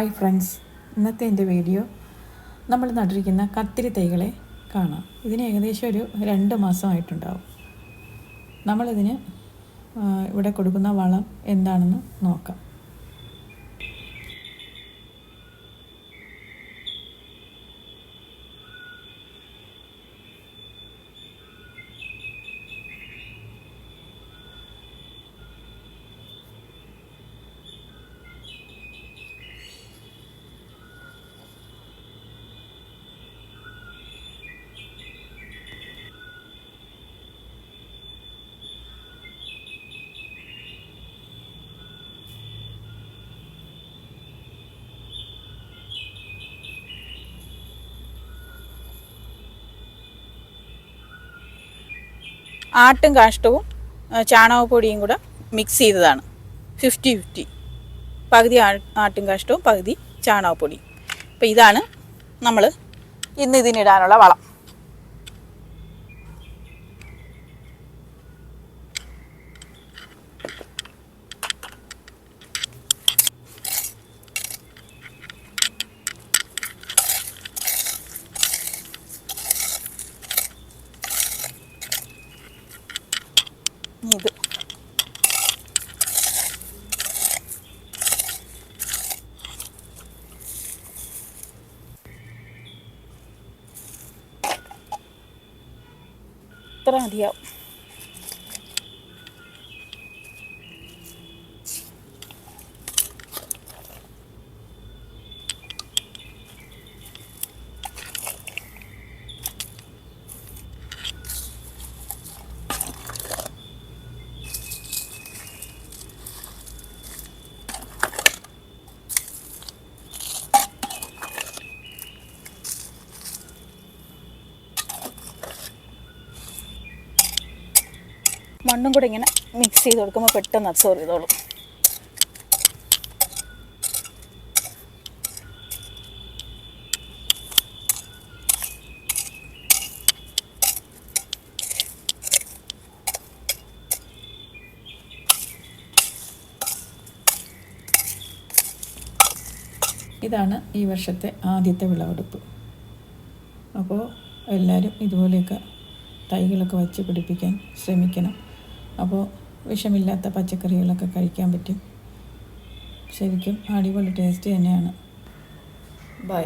Hi friends ഇന്നത്തെ എന്റെ video നമ്മൾ നട്ടിരിക്കുന്ന കത്തിരി തൈകളെ കാണാം. ഇതിന് ഏകദേശം ഒരു രണ്ട് മാസമായിട്ടുണ്ടാവും. നമ്മളിതിന് ഇവിടെ കൊടുക്കുന്ന വളം എന്താണെന്ന് നോക്കാം. ആട്ടും കാഷ്ടവും ചാണകപ്പൊടിയും കൂടെ മിക്സ് ചെയ്തതാണ്. ഫിഫ്റ്റി ഫിഫ്റ്റി പകുതി ആട്ടും കാഷ്ടവും പകുതി ചാണകപ്പൊടിയും. അപ്പോൾ ഇതാണ് നമ്മൾ ഇന്ന് ഇതിനിടാനുള്ള വളം. ഇത് ഇത്ര മതിയാവും മണ്ണും കൂടെ ഇങ്ങനെ മിക്സ് ചെയ്ത് കൊടുക്കുമ്പോൾ പെട്ടെന്ന് അബ്സോർവ് ചെയ്തോളും. ഇതാണ് ഈ വർഷത്തെ ആദ്യത്തെ വിളവെടുപ്പ്. അപ്പോൾ എല്ലാവരും ഇതുപോലെയൊക്കെ തൈകളൊക്കെ വച്ച് പിടിപ്പിക്കാൻ ശ്രമിക്കണം. അപ്പോൾ വിഷമില്ലാത്ത പച്ചക്കറികളൊക്കെ കഴിക്കാൻ പറ്റും. ശരിക്കും അടിപൊളി ടേസ്റ്റ് തന്നെയാണ്. ബൈ